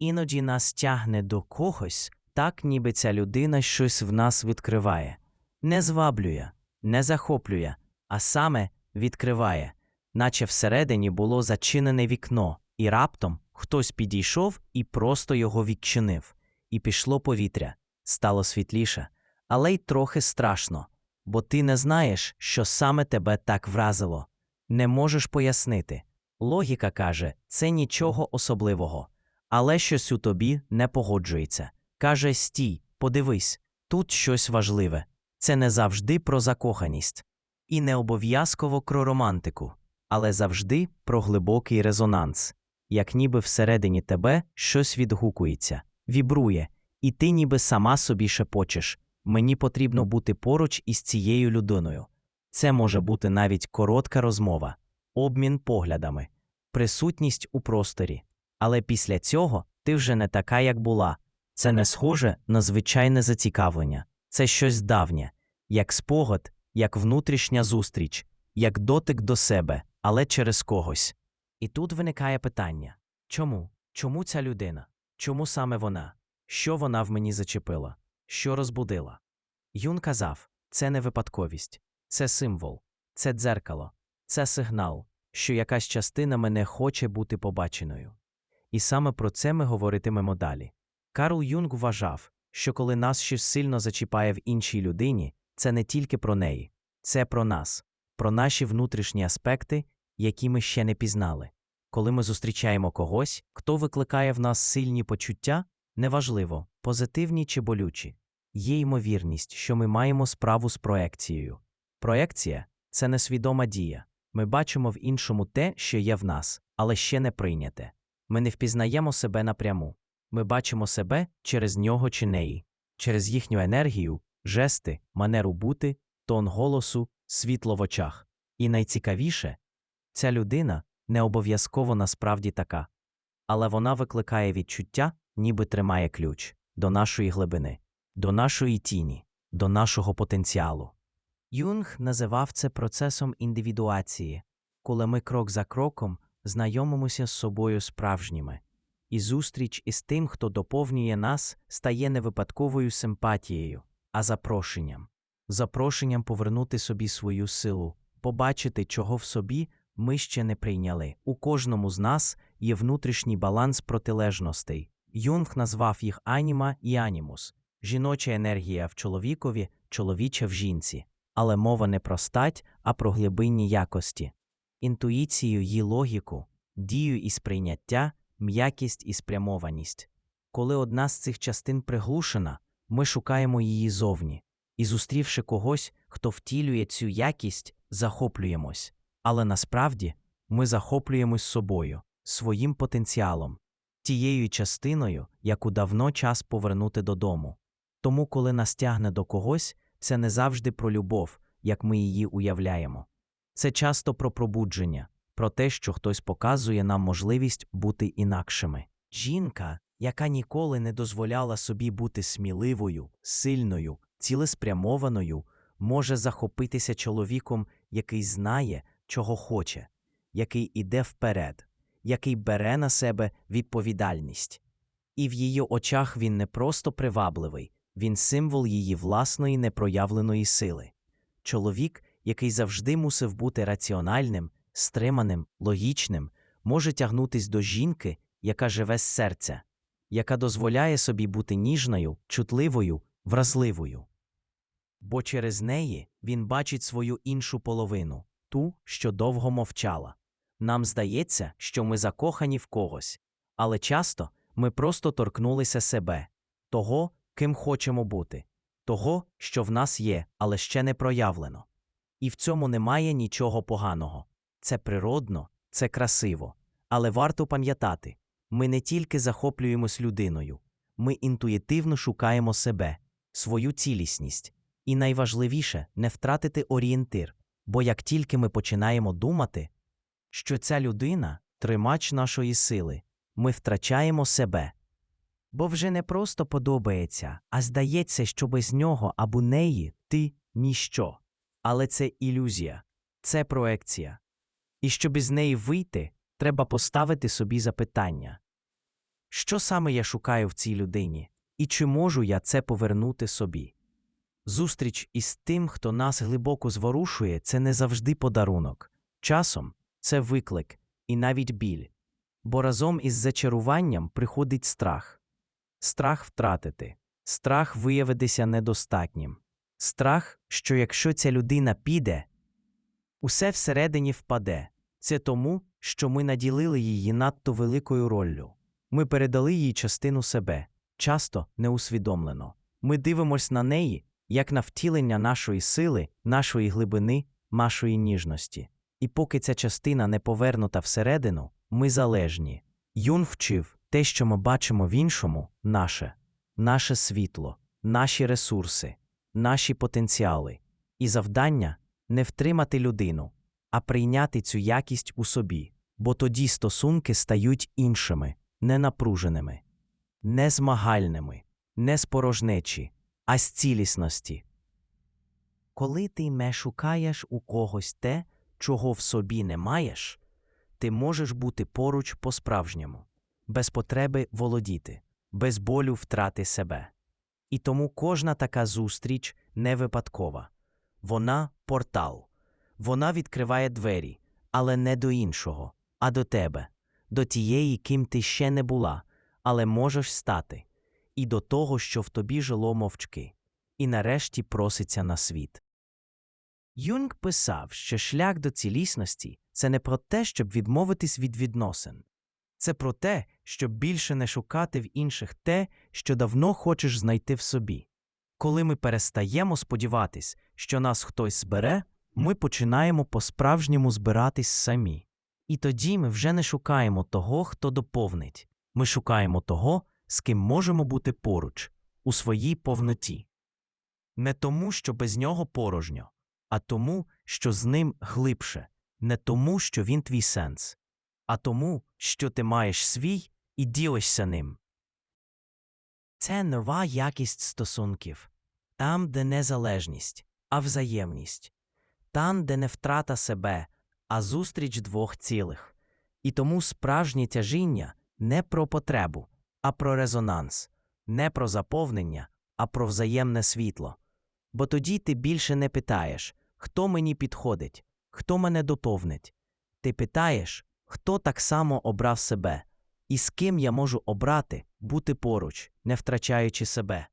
Іноді нас тягне до когось, так ніби ця людина щось в нас відкриває. Не зваблює, не захоплює, а саме відкриває, наче всередині було зачинене вікно, і раптом хтось підійшов і просто його відчинив. І пішло повітря, стало світліше, але й трохи страшно, бо ти не знаєш, що саме тебе так вразило. Не можеш пояснити. Логіка каже, це нічого особливого, але щось у тобі не погоджується. Каже стій, подивись, тут щось важливе. Це не завжди про закоханість, і не обов'язково про романтику, але завжди про глибокий резонанс, як ніби всередині тебе щось відгукується, вібрує, і ти ніби сама собі шепочеш мені потрібно бути поруч із цією людиною. Це може бути навіть коротка розмова, обмін поглядами, присутність у просторі. Але після цього ти вже не така, як була. Це не схоже на звичайне зацікавлення, це щось давнє, як спогад, як внутрішня зустріч, як дотик до себе, але через когось. І тут виникає питання чому? Чому ця людина? Чому саме вона? Що вона в мені зачепила? Що розбудила? Юн казав це не випадковість, це символ, це дзеркало, це сигнал, що якась частина мене хоче бути побаченою. І саме про це ми говоритимемо далі. Карл Юнг вважав, що коли нас щось сильно зачіпає в іншій людині, це не тільки про неї, це про нас, про наші внутрішні аспекти, які ми ще не пізнали. Коли ми зустрічаємо когось, хто викликає в нас сильні почуття, неважливо, позитивні чи болючі, є ймовірність, що ми маємо справу з проекцією. Проекція це несвідома дія. Ми бачимо в іншому те, що є в нас, але ще не прийняте. Ми не впізнаємо себе напряму. Ми бачимо себе через нього чи неї, через їхню енергію, жести, манеру бути, тон голосу, світло в очах. І найцікавіше, ця людина не обов'язково насправді така, але вона викликає відчуття, ніби тримає ключ до нашої глибини, до нашої тіні, до нашого потенціалу. Юнг називав це процесом індивідуації, коли ми крок за кроком знайомимося з собою справжніми, і зустріч із тим, хто доповнює нас, стає не випадковою симпатією, а запрошенням, запрошенням повернути собі свою силу, побачити, чого в собі ми ще не прийняли. У кожному з нас є внутрішній баланс протилежностей. Юнг назвав їх аніма і анімус жіноча енергія в чоловікові, чоловіча в жінці. Але мова не про стать, а про глибинні якості, інтуїцію й логіку, дію і сприйняття, м'якість і спрямованість. Коли одна з цих частин приглушена, ми шукаємо її зовні, і, зустрівши когось, хто втілює цю якість, захоплюємось. Але насправді ми захоплюємось собою, своїм потенціалом, тією частиною, яку давно час повернути додому. Тому, коли нас тягне до когось, це не завжди про любов, як ми її уявляємо. Це часто про пробудження, про те, що хтось показує нам можливість бути інакшими. Жінка, яка ніколи не дозволяла собі бути сміливою, сильною, цілеспрямованою, може захопитися чоловіком, який знає, чого хоче, який іде вперед, який бере на себе відповідальність. І в її очах він не просто привабливий, він символ її власної непроявленої сили. Чоловік, який завжди мусив бути раціональним, стриманим, логічним, може тягнутись до жінки, яка живе з серця, яка дозволяє собі бути ніжною, чутливою, вразливою. Бо через неї він бачить свою іншу половину, ту, що довго мовчала. Нам здається, що ми закохані в когось, але часто ми просто торкнулися себе, того, ким хочемо бути, того, що в нас є, але ще не проявлено. І в цьому немає нічого поганого. Це природно, це красиво. Але варто пам'ятати ми не тільки захоплюємось людиною, ми інтуїтивно шукаємо себе, свою цілісність. І найважливіше не втратити орієнтир, бо як тільки ми починаємо думати, що ця людина тримач нашої сили, ми втрачаємо себе. Бо вже не просто подобається, а здається, що без нього або неї ти ніщо. Але це ілюзія, це проекція. І щоб із неї вийти, треба поставити собі запитання що саме я шукаю в цій людині, і чи можу я це повернути собі. Зустріч із тим, хто нас глибоко зворушує, це не завжди подарунок. Часом це виклик і навіть біль. Бо разом із зачаруванням приходить страх. Страх втратити, страх виявитися недостатнім, страх, що якщо ця людина піде, усе всередині впаде. Це тому, що ми наділили її надто великою роллю. Ми передали їй частину себе, часто неусвідомлено. Ми дивимось на неї як на втілення нашої сили, нашої глибини, нашої ніжності. І поки ця частина не повернута всередину, ми залежні. Юн вчив те, що ми бачимо в іншому, наше, наше світло, наші ресурси, наші потенціали. І завдання не втримати людину, а прийняти цю якість у собі, бо тоді стосунки стають іншими, не напруженими, не змагальними, не спорожнечі, а з цілісності. Коли ти не шукаєш у когось те, чого в собі не маєш, ти можеш бути поруч по-справжньому, без потреби володіти, без болю втрати себе. І тому кожна така зустріч не випадкова. Вона портал. Вона відкриває двері, але не до іншого, а до тебе, до тієї, ким ти ще не була, але можеш стати, і до того, що в тобі жило мовчки, і нарешті проситься на світ. Юнг писав, що шлях до цілісності це не про те, щоб відмовитись від відносин. Це про те, щоб більше не шукати в інших те, що давно хочеш знайти в собі. Коли ми перестаємо сподіватись, що нас хтось збере, ми починаємо по-справжньому збиратись самі. І тоді ми вже не шукаємо того, хто доповнить. Ми шукаємо того, з ким можемо бути поруч, у своїй повноті. Не тому, що без нього порожньо, а тому, що з ним глибше, не тому, що він твій сенс, а тому, що ти маєш свій і ділишся ним. Це нова якість стосунків там, де не залежність, а взаємність, там, де не втрата себе, а зустріч двох цілих. І тому справжнє тяжіння не про потребу, а про резонанс, не про заповнення, а про взаємне світло. Бо тоді ти більше не питаєш, хто мені підходить, хто мене доповнить. Ти питаєш, хто так само обрав себе, і з ким я можу обрати бути поруч, не втрачаючи себе.